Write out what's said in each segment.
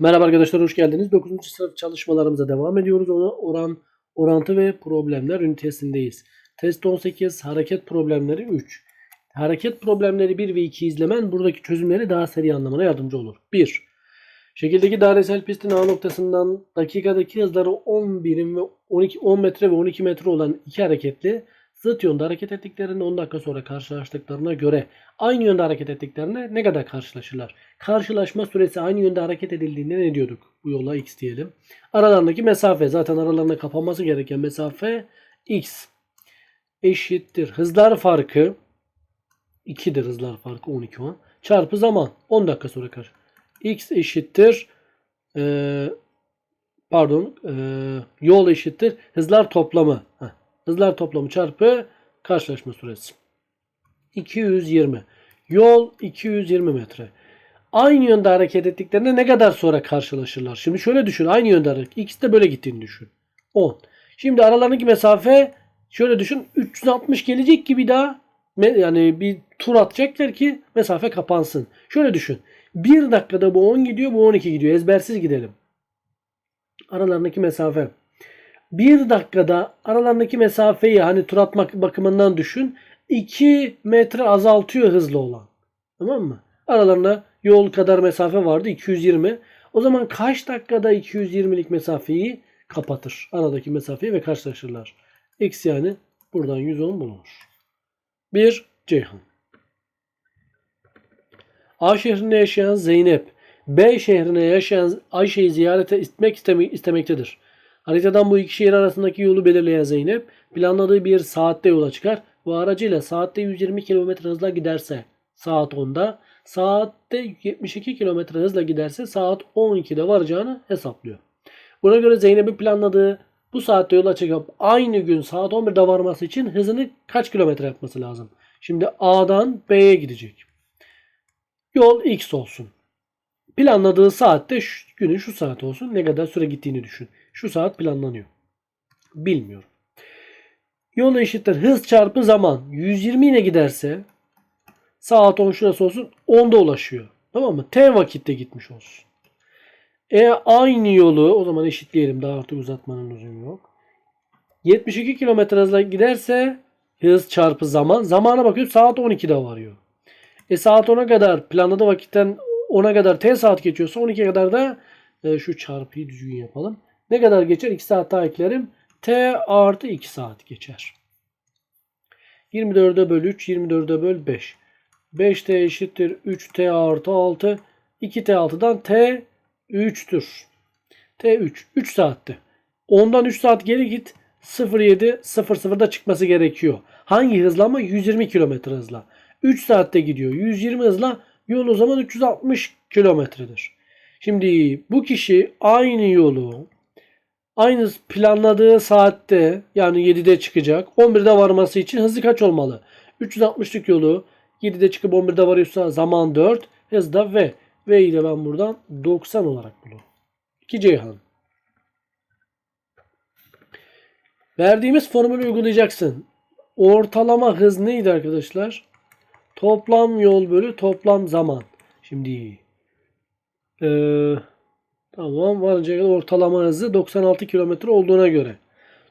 Merhaba arkadaşlar hoş geldiniz. 9. sınıf çalışmalarımıza devam ediyoruz. Ona oran, orantı ve problemler ünitesindeyiz. Test 18 hareket problemleri 3. Hareket problemleri 1 ve 2 izlemen buradaki çözümleri daha seri anlamana yardımcı olur. 1. Şekildeki dairesel pistin A noktasından dakikadaki hızları 10 birim ve 12 10 metre ve 12 metre olan iki hareketli zıt yönde hareket ettiklerinde 10 dakika sonra karşılaştıklarına göre aynı yönde hareket ettiklerine ne kadar karşılaşırlar? Karşılaşma süresi aynı yönde hareket edildiğinde ne diyorduk? Bu yola x diyelim. Aralarındaki mesafe zaten aralarında kapanması gereken mesafe x eşittir. Hızlar farkı 2'dir hızlar farkı 12 o. Çarpı zaman 10 dakika sonra karşı. x eşittir eee, pardon eee, yol eşittir hızlar toplamı. Heh. Hızlar toplamı çarpı karşılaşma süresi. 220. Yol 220 metre. Aynı yönde hareket ettiklerinde ne kadar sonra karşılaşırlar? Şimdi şöyle düşün. Aynı yönde hareket. İkisi de böyle gittiğini düşün. 10. Şimdi aralarındaki mesafe şöyle düşün. 360 gelecek gibi daha me- yani bir tur atacaklar ki mesafe kapansın. Şöyle düşün. 1 dakikada bu 10 gidiyor bu 12 gidiyor. Ezbersiz gidelim. Aralarındaki mesafe. 1 dakikada aralarındaki mesafeyi hani tur atmak bakımından düşün. 2 metre azaltıyor hızlı olan. Tamam mı? Aralarında yol kadar mesafe vardı 220. O zaman kaç dakikada 220'lik mesafeyi kapatır? Aradaki mesafeyi ve karşılaşırlar. X yani buradan 110 bulunur. 1. Ceyhan. A şehrinde yaşayan Zeynep B şehrine yaşayan Ayşe'yi ziyarete etmek isteme- istemektedir. Haritadan bu iki şehir arasındaki yolu belirleyen Zeynep planladığı bir saatte yola çıkar. Bu aracıyla saatte 120 km hızla giderse saat 10'da, saatte 72 km hızla giderse saat 12'de varacağını hesaplıyor. Buna göre Zeynep'in planladığı bu saatte yola çıkıp aynı gün saat 11'de varması için hızını kaç kilometre yapması lazım? Şimdi A'dan B'ye gidecek. Yol X olsun. Planladığı saatte günün şu saat olsun. Ne kadar süre gittiğini düşün. Şu saat planlanıyor. Bilmiyorum. Yol eşittir hız çarpı zaman. 120 ile giderse saat 10 şurası olsun 10'da ulaşıyor. Tamam mı? T vakitte gitmiş olsun. E aynı yolu o zaman eşitleyelim. Daha artık uzatmanın lüzumu yok. 72 km hızla giderse hız çarpı zaman. Zamana bakıyor saat 12'de varıyor. E saat 10'a kadar planladığı vakitten 10'a kadar t saat geçiyorsa 12'ye kadar da e, şu çarpıyı düzgün yapalım. Ne kadar geçer? 2 saat daha eklerim. T artı 2 saat geçer. 24'e böl 3, 24'e böl 5. 5t eşittir 3t artı 6. 2t 6'dan t 3'tür. T 3. 3 saatte. Ondan 3 saat geri git. 07 00'da çıkması gerekiyor. Hangi hızla ama 120 km hızla. 3 saatte gidiyor. 120 hızla yol o zaman 360 kilometredir. Şimdi bu kişi aynı yolu aynı planladığı saatte yani 7'de çıkacak. 11'de varması için hızı kaç olmalı? 360'lık yolu 7'de çıkıp 11'de varıyorsa zaman 4. Hız da V. V ile ben buradan 90 olarak bulurum. 2 Ceyhan. Verdiğimiz formülü uygulayacaksın. Ortalama hız neydi arkadaşlar? Toplam yol bölü toplam zaman. Şimdi eee tamam varıncaya kadar ortalama hızı 96 km olduğuna göre.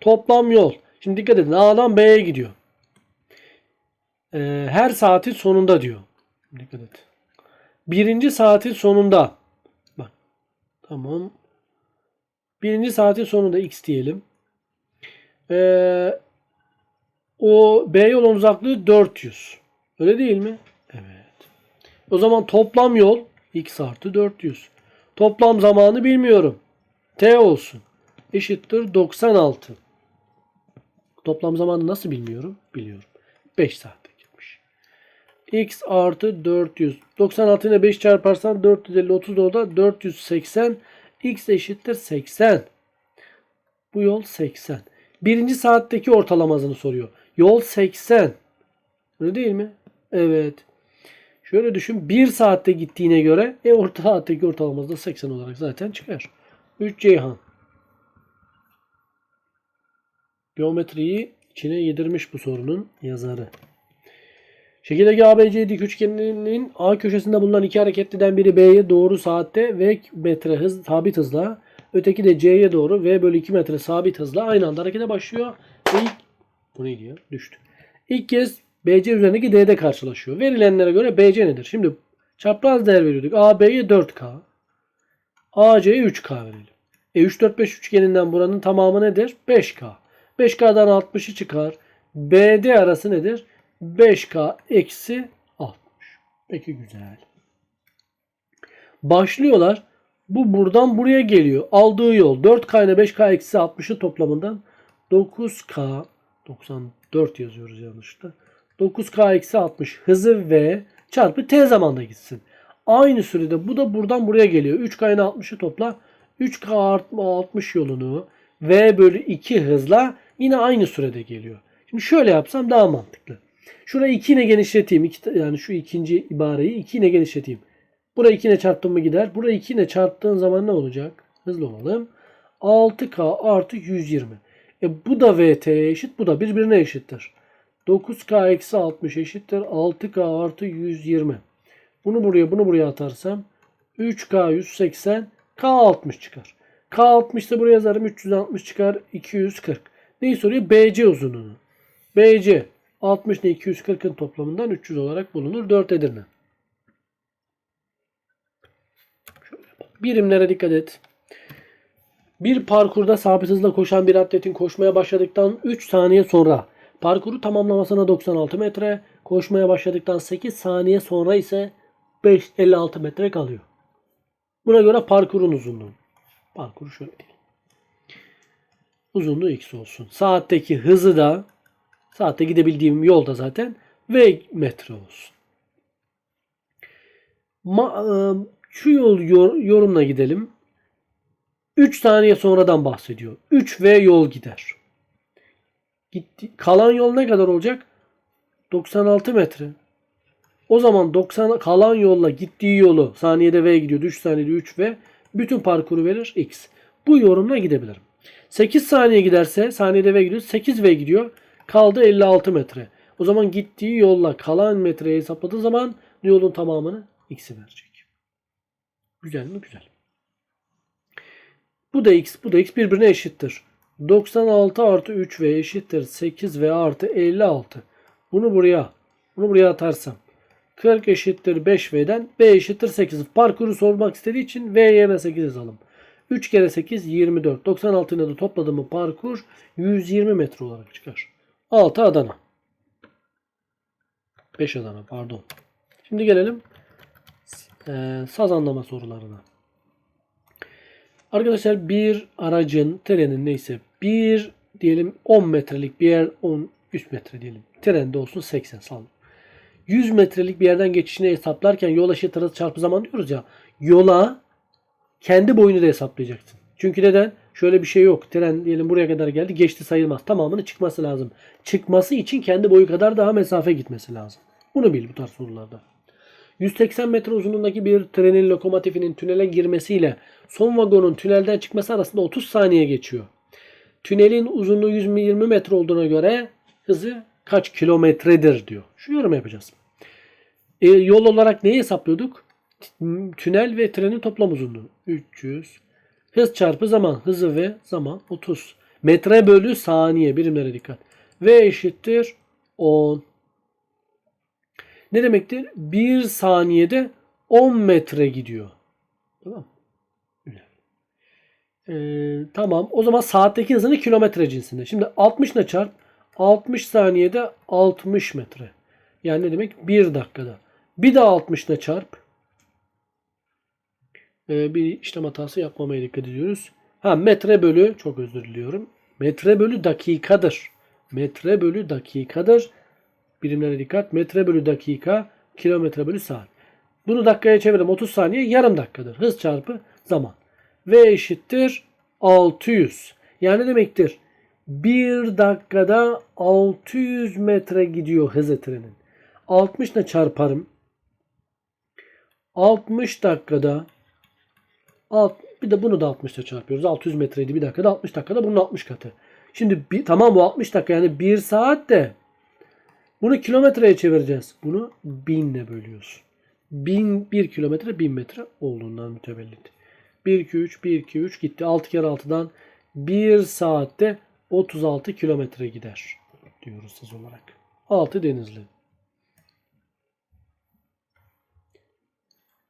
Toplam yol. Şimdi dikkat edin. A'dan B'ye gidiyor. Eee, her saatin sonunda diyor. Dikkat et. Birinci saatin sonunda. Bak. Tamam. Birinci saatin sonunda x diyelim. Eee o B yolun uzaklığı 400. Öyle değil mi? Evet. O zaman toplam yol x artı 400. Toplam zamanı bilmiyorum. T olsun. Eşittir 96. Toplam zamanı nasıl bilmiyorum? Biliyorum. 5 saatte gitmiş. x artı 400. 96 ile 5 çarparsan 450 30 da orada 480. x eşittir 80. Bu yol 80. Birinci saatteki ortalama hızını soruyor. Yol 80. Öyle değil mi? Evet. Şöyle düşün. 1 saatte gittiğine göre e orta saatteki ortalaması da 80 olarak zaten çıkar. 3 Ceyhan. Geometriyi içine yedirmiş bu sorunun yazarı. Şekildeki ABC dik üçgeninin A köşesinde bulunan iki hareketliden biri B'ye doğru saatte ve metre hız sabit hızla öteki de C'ye doğru V bölü 2 metre sabit hızla aynı anda harekete başlıyor. Ve ilk, bu neydi ya? Düştü. İlk kez BC üzerindeki D'de karşılaşıyor. Verilenlere göre BC nedir? Şimdi çapraz değer veriyorduk. AB'ye 4K. AC'ye 3K verelim. E 3 4 5 üçgeninden buranın tamamı nedir? 5K. 5K'dan 60'ı çıkar. BD arası nedir? 5K eksi 60. Peki güzel. Başlıyorlar. Bu buradan buraya geliyor. Aldığı yol 4K ile 5K eksi 60'ın toplamından 9K 94 yazıyoruz yanlışlıkla. 9K eksi 60 hızı V çarpı T zamanda gitsin. Aynı sürede bu da buradan buraya geliyor. 3K ile 60'ı topla. 3K artma 60 yolunu V bölü 2 hızla yine aynı sürede geliyor. Şimdi şöyle yapsam daha mantıklı. Şurayı 2 ile genişleteyim. İki, yani şu ikinci ibareyi 2 ile genişleteyim. Burayı 2 ile çarptım mı gider. Burayı 2 ile çarptığın zaman ne olacak? Hızlı olalım. 6K artı 120. E bu da VT'ye eşit. Bu da birbirine eşittir. 9K eksi 60 eşittir. 6K artı 120. Bunu buraya bunu buraya atarsam 3K 180 K 60 çıkar. K 60 ise buraya yazarım 360 çıkar 240. Neyi soruyor? BC uzunluğunu. BC 60 ile 240'ın toplamından 300 olarak bulunur. 4 Edirne. Birimlere dikkat et. Bir parkurda sabit hızla koşan bir atletin koşmaya başladıktan 3 saniye sonra parkuru tamamlamasına 96 metre, koşmaya başladıktan 8 saniye sonra ise 5 56 metre kalıyor. Buna göre parkurun uzunluğu. Parkuru şöyle diyelim. Uzunluğu x olsun. Saatteki hızı da saatte gidebildiğim yolda zaten v metre olsun. Ma, e, şu yol yor, yorumla gidelim. 3 saniye sonradan bahsediyor. 3V yol gider. Gitti. Kalan yol ne kadar olacak? 96 metre. O zaman 90 kalan yolla gittiği yolu saniyede V gidiyor. 3 saniyede 3V. Bütün parkuru verir X. Bu yorumla gidebilirim. 8 saniye giderse saniyede V gidiyor. 8V gidiyor. Kaldı 56 metre. O zaman gittiği yolla kalan metreyi hesapladığı zaman yolun tamamını X'i verecek. Güzel mi? Güzel. Bu da X, bu da X birbirine eşittir. 96 artı 3V eşittir 8V artı 56. Bunu buraya, bunu buraya atarsam 40 eşittir 5V'den V eşittir 8. Parkuru sormak istediği için V yerine 8 yazalım. 3 kere 8 24. 96 ile de topladığımı parkur 120 metre olarak çıkar. 6 Adana. 5 Adana pardon. Şimdi gelelim e, saz anlama sorularına. Arkadaşlar bir aracın, trenin neyse bir diyelim 10 metrelik bir yer 10 100 metre diyelim. Trende olsun 80 sallı. 100 metrelik bir yerden geçişini hesaplarken yol eşit arası çarpı zaman diyoruz ya. Yola kendi boyunu da hesaplayacaksın. Çünkü neden? Şöyle bir şey yok. Tren diyelim buraya kadar geldi. Geçti sayılmaz. Tamamını çıkması lazım. Çıkması için kendi boyu kadar daha mesafe gitmesi lazım. Bunu bil bu tarz sorularda. 180 metre uzunluğundaki bir trenin lokomotifinin tünele girmesiyle son vagonun tünelden çıkması arasında 30 saniye geçiyor. Tünelin uzunluğu 120 metre olduğuna göre hızı kaç kilometredir diyor. Şu yorum yapacağız. E, yol olarak neyi hesaplıyorduk? Tünel ve trenin toplam uzunluğu 300. Hız çarpı zaman. Hızı ve zaman 30. Metre bölü saniye birimlere dikkat. V eşittir 10. Ne demektir? 1 saniyede 10 metre gidiyor. Tamam ee, tamam. O zaman saatteki hızını kilometre cinsinde. Şimdi 60 ile çarp. 60 saniyede 60 metre. Yani ne demek? 1 dakikada. Bir de 60 ile çarp. Ee, bir işlem hatası yapmamaya dikkat ediyoruz. Ha metre bölü çok özür diliyorum. Metre bölü dakikadır. Metre bölü dakikadır. Birimlere dikkat. Metre bölü dakika, kilometre bölü saat. Bunu dakikaya çevirelim. 30 saniye yarım dakikadır. Hız çarpı zaman. V eşittir 600. Yani demektir? 1 dakikada 600 metre gidiyor hızı trenin. 60 ile çarparım. 60 dakikada alt, bir de bunu da 60 ile çarpıyoruz. 600 metreydi bir dakikada 60 dakikada bunun 60 katı. Şimdi bir, tamam bu 60 dakika yani 1 saat de Bunu kilometreye çevireceğiz. Bunu binle bölüyorsun. Bin, 1 kilometre 1000 metre olduğundan mütevellit. 1, 2, 3, 1, 2, 3 gitti. 6 kere 6'dan 1 saatte 36 kilometre gider diyoruz hız olarak. 6 denizli.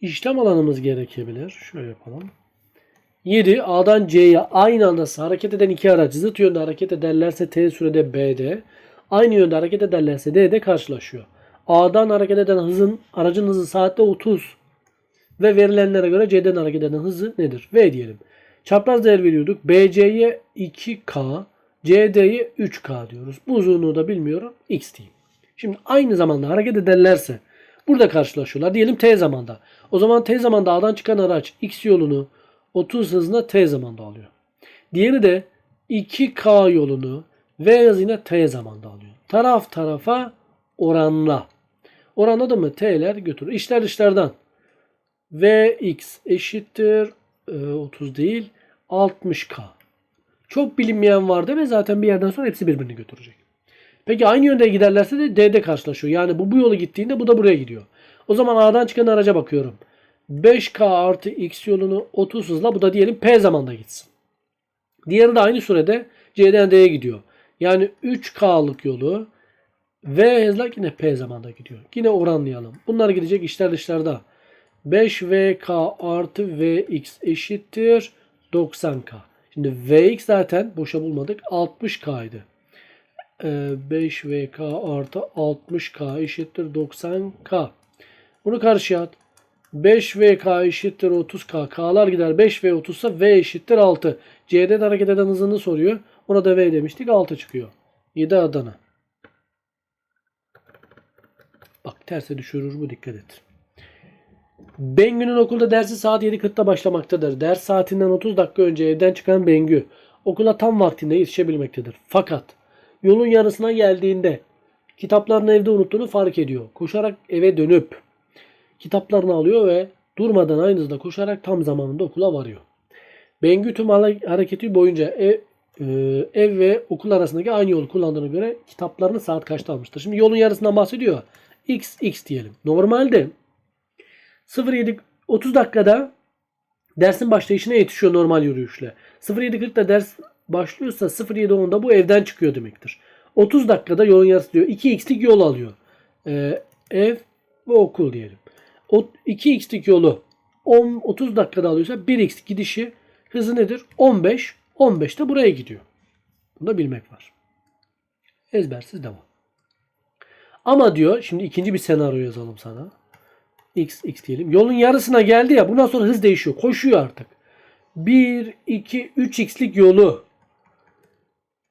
İşlem alanımız gerekebilir. Şöyle yapalım. 7. A'dan C'ye aynı anda hareket eden iki araç zıt yönde hareket ederlerse T sürede B'de, aynı yönde hareket ederlerse D'de karşılaşıyor. A'dan hareket eden hızın aracın hızı saatte 30 ve verilenlere göre C'den hareket eden hızı nedir? V diyelim. Çapraz değer veriyorduk. BC'ye 2K, CD'ye 3K diyoruz. Bu uzunluğu da bilmiyorum. X diyeyim. Şimdi aynı zamanda hareket ederlerse burada karşılaşıyorlar. Diyelim T zamanda. O zaman T zamanda A'dan çıkan araç X yolunu 30 hızına T zamanda alıyor. Diğeri de 2K yolunu V hızıyla T zamanda alıyor. Taraf tarafa oranla. Oranladı mı T'ler götürür. İşler dışlardan. Vx eşittir e, 30 değil 60K. Çok bilinmeyen var değil mi? Zaten bir yerden sonra hepsi birbirini götürecek. Peki aynı yönde giderlerse de D'de karşılaşıyor. Yani bu bu yolu gittiğinde bu da buraya gidiyor. O zaman A'dan çıkan araca bakıyorum. 5K artı X yolunu 30 hızla bu da diyelim P zamanda gitsin. Diğeri de aynı sürede C'den D'ye gidiyor. Yani 3K'lık yolu V hızla yine P zamanda gidiyor. Yine oranlayalım. Bunlar gidecek işler dışlarda. 5VK artı VX eşittir 90K. Şimdi VX zaten boşa bulmadık. 60K'ydı. Ee, 5VK artı 60K eşittir 90K. Bunu karşıya at. 5VK eşittir 30K. K'lar gider. 5 V 30 ise V eşittir 6. C'den hareket eden hızını soruyor. Ona da V demiştik. 6 çıkıyor. 7 Adana. Bak terse düşürür bu dikkat et. Bengü'nün okulda dersi saat 7.40'da başlamaktadır. Ders saatinden 30 dakika önce evden çıkan Bengü okula tam vaktinde yetişebilmektedir. Fakat yolun yarısına geldiğinde kitaplarını evde unuttuğunu fark ediyor. Koşarak eve dönüp kitaplarını alıyor ve durmadan aynı hızda koşarak tam zamanında okula varıyor. Bengü tüm hareketi boyunca ev, e, ev ve okul arasındaki aynı yolu kullandığına göre kitaplarını saat kaçta almıştır? Şimdi yolun yarısından bahsediyor. X, X diyelim. Normalde 07 30 dakikada dersin başlayışına yetişiyor normal yürüyüşle. 07.40'da ders başlıyorsa 07.10'da bu evden çıkıyor demektir. 30 dakikada yolun yarısı diyor. 2x'lik yol alıyor. Ee, ev ve okul diyelim. O 2x'lik yolu 10, 30 dakikada alıyorsa 1x gidişi hızı nedir? 15. 15 de buraya gidiyor. Bunu da bilmek var. Ezbersiz devam. Ama diyor şimdi ikinci bir senaryo yazalım sana. X, X diyelim. Yolun yarısına geldi ya bundan sonra hız değişiyor. Koşuyor artık. 1, 2, 3x'lik yolu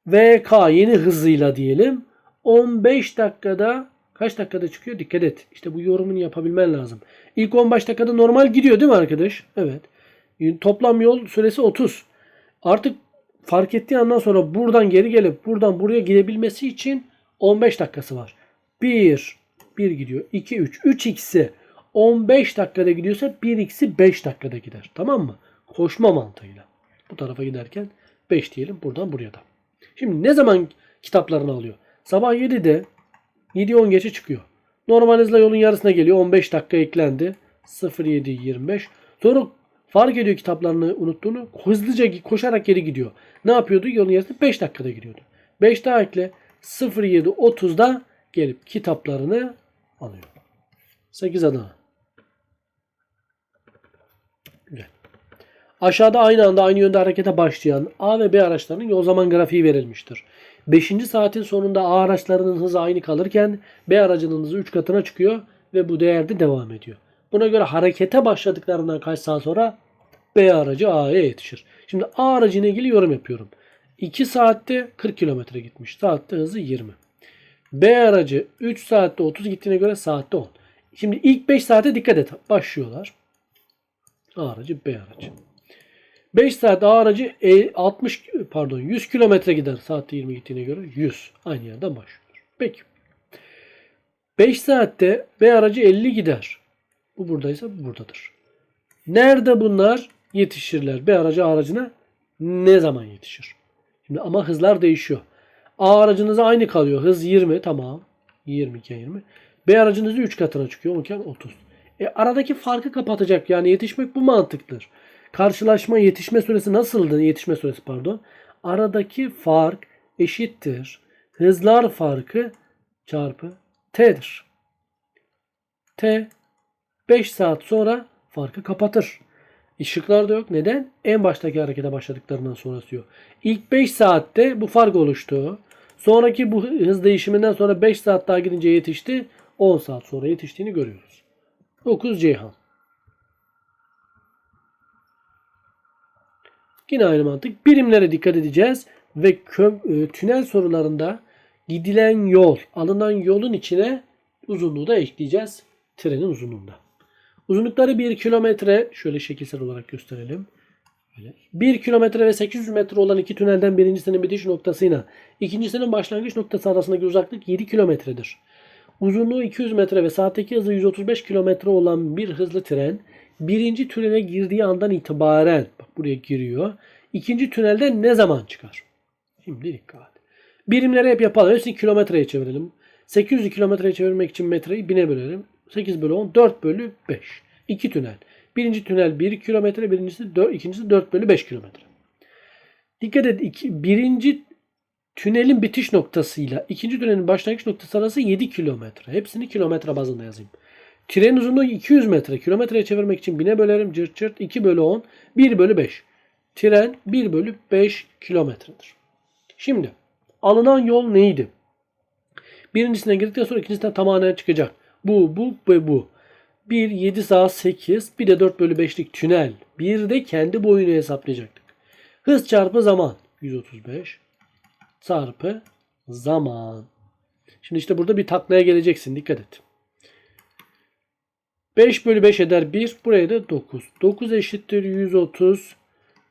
VK yeni hızıyla diyelim. 15 dakikada kaç dakikada çıkıyor? Dikkat et. İşte bu yorumunu yapabilmen lazım. İlk 15 dakikada normal gidiyor değil mi arkadaş? Evet. Toplam yol süresi 30. Artık fark ettiği andan sonra buradan geri gelip buradan buraya gidebilmesi için 15 dakikası var. 1 1 gidiyor. 2 3 3x'i 15 dakikada gidiyorsa 1x'i 5 dakikada gider. Tamam mı? Koşma mantığıyla. Bu tarafa giderken 5 diyelim buradan buraya da. Şimdi ne zaman kitaplarını alıyor? Sabah 7'de 7-10 geçe çıkıyor. Normal hızla yolun yarısına geliyor. 15 dakika eklendi. 07.25. Sonra fark ediyor kitaplarını unuttuğunu. Hızlıca koşarak geri gidiyor. Ne yapıyordu? Yolun yarısına 5 dakikada gidiyordu. 5 daha ekle. 07.30'da gelip kitaplarını alıyor. 8 Adana. Güzel. Aşağıda aynı anda aynı yönde harekete başlayan A ve B araçlarının yol zaman grafiği verilmiştir. 5. saatin sonunda A araçlarının hızı aynı kalırken B aracının hızı 3 katına çıkıyor ve bu değerde devam ediyor. Buna göre harekete başladıklarından kaç saat sonra B aracı A'ya yetişir. Şimdi A aracıyla ilgili yorum yapıyorum. 2 saatte 40 kilometre gitmiş. Saatte hızı 20. B aracı 3 saatte 30 gittiğine göre saatte 10. Şimdi ilk 5 saate dikkat et. Başlıyorlar. A aracı B aracı. 5 saat aracı 60 pardon 100 kilometre gider saatte 20 gittiğine göre 100. Aynı yerden başlıyor. Peki. 5 saatte B aracı 50 gider. Bu buradaysa bu buradadır. Nerede bunlar yetişirler? B aracı aracına ne zaman yetişir? Şimdi ama hızlar değişiyor. A aracınıza aynı kalıyor. Hız 20 tamam. 20 iken 20. B aracın hızı 3 katına çıkıyor. 10 iken 30. E aradaki farkı kapatacak. Yani yetişmek bu mantıktır. Karşılaşma yetişme süresi nasıldı? Yetişme süresi pardon. Aradaki fark eşittir. Hızlar farkı çarpı T'dir. T 5 saat sonra farkı kapatır. Işıklar da yok. Neden? En baştaki harekete başladıklarından sonrası yok. İlk 5 saatte bu fark oluştu. Sonraki bu hız değişiminden sonra 5 saat daha gidince yetişti. 10 saat sonra yetiştiğini görüyoruz. 9 Ceyhan. Yine aynı mantık. Birimlere dikkat edeceğiz ve kö- e, tünel sorularında gidilen yol, alınan yolun içine uzunluğu da ekleyeceğiz. Trenin uzunluğunda. Uzunlukları 1 kilometre. Şöyle şekilsel olarak gösterelim. Böyle. 1 kilometre ve 800 metre olan iki tünelden birincisinin bitiş noktasıyla ikincisinin başlangıç noktası arasındaki uzaklık 7 kilometredir. Uzunluğu 200 metre ve saatteki hızı 135 kilometre olan bir hızlı tren birinci tünele girdiği andan itibaren buraya giriyor. İkinci tünelden ne zaman çıkar? Şimdi dikkat. Birimleri hep yapalım. Hepsini kilometreye çevirelim. 800 kilometreye çevirmek için metreyi bine bölelim. 8 bölü 10 4 bölü 5. 2 tünel. Birinci tünel 1 kilometre, birincisi 4, ikincisi 4 bölü 5 kilometre. Dikkat et. Iki, birinci tünelin bitiş noktasıyla ikinci tünelin başlangıç noktası arası 7 kilometre. Hepsini kilometre bazında yazayım. Trenin uzunluğu 200 metre. Kilometreye çevirmek için bine bölerim. Cırt cırt 2 bölü 10. 1 bölü 5. Tren 1 bölü 5 kilometredir. Şimdi alınan yol neydi? Birincisine girdikten sonra ikincisinden tamamen çıkacak. Bu, bu ve bu. 1, 7 sağ 8. Bir de 4 bölü 5'lik tünel. Bir de kendi boyunu hesaplayacaktık. Hız çarpı zaman. 135 çarpı zaman. Şimdi işte burada bir taklaya geleceksin. Dikkat et. 5 bölü 5 eder 1. Buraya da 9. 9 eşittir 130.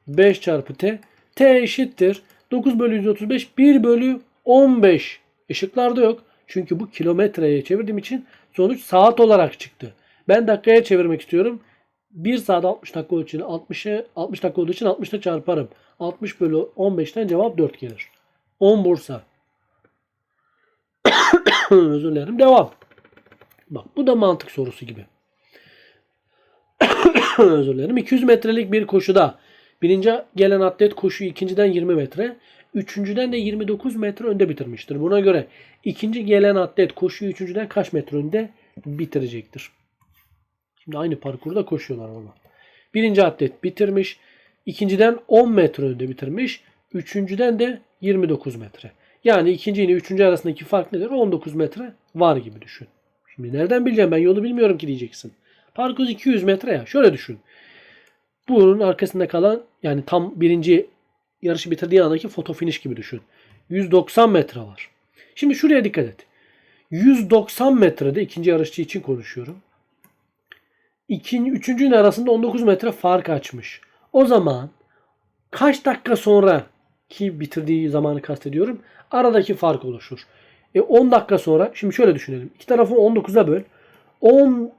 5 çarpı t. t eşittir. 9 bölü 135. 1 bölü 15. Işıklarda yok. Çünkü bu kilometreye çevirdiğim için sonuç saat olarak çıktı. Ben dakikaya çevirmek istiyorum. 1 saat 60 dakika olduğu için 60'ı 60 dakika olduğu için 60'la çarparım. 60 bölü 15'ten cevap 4 gelir. 10 Bursa. Özür dilerim. Devam. Bak bu da mantık sorusu gibi. Özür dilerim. 200 metrelik bir koşuda birinci gelen atlet koşuyu ikinciden 20 metre, üçüncüden de 29 metre önde bitirmiştir. Buna göre ikinci gelen atlet koşuyu üçüncüden kaç metre önde bitirecektir? Şimdi aynı parkurda koşuyorlar ama. Birinci atlet bitirmiş. ikinciden 10 metre önde bitirmiş. Üçüncüden de 29 metre. Yani ikinci ile üçüncü arasındaki fark nedir? 19 metre var gibi düşün. Şimdi nereden bileceğim ben yolu bilmiyorum ki diyeceksin. Parkur 200 metre ya. Şöyle düşün. Bunun arkasında kalan yani tam birinci yarışı bitirdiği andaki foto finish gibi düşün. 190 metre var. Şimdi şuraya dikkat et. 190 metrede ikinci yarışçı için konuşuyorum. İkinci, üçüncünün arasında 19 metre fark açmış. O zaman kaç dakika sonra ki bitirdiği zamanı kastediyorum. Aradaki fark oluşur. E 10 dakika sonra şimdi şöyle düşünelim. İki tarafı 19'a böl. 10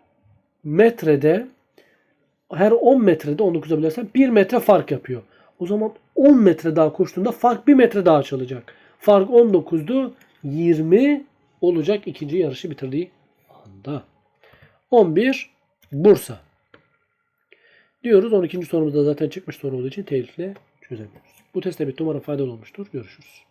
metrede her 10 metrede 19'a bölersen 1 metre fark yapıyor. O zaman 10 metre daha koştuğunda fark 1 metre daha açılacak. Fark 19'du 20 olacak ikinci yarışı bitirdiği anda. 11 Bursa. Diyoruz 12. sorumuzda zaten çıkmış soru olduğu için telifle çözemiyoruz. Bu testte bitti. Umarım faydalı olmuştur. Görüşürüz.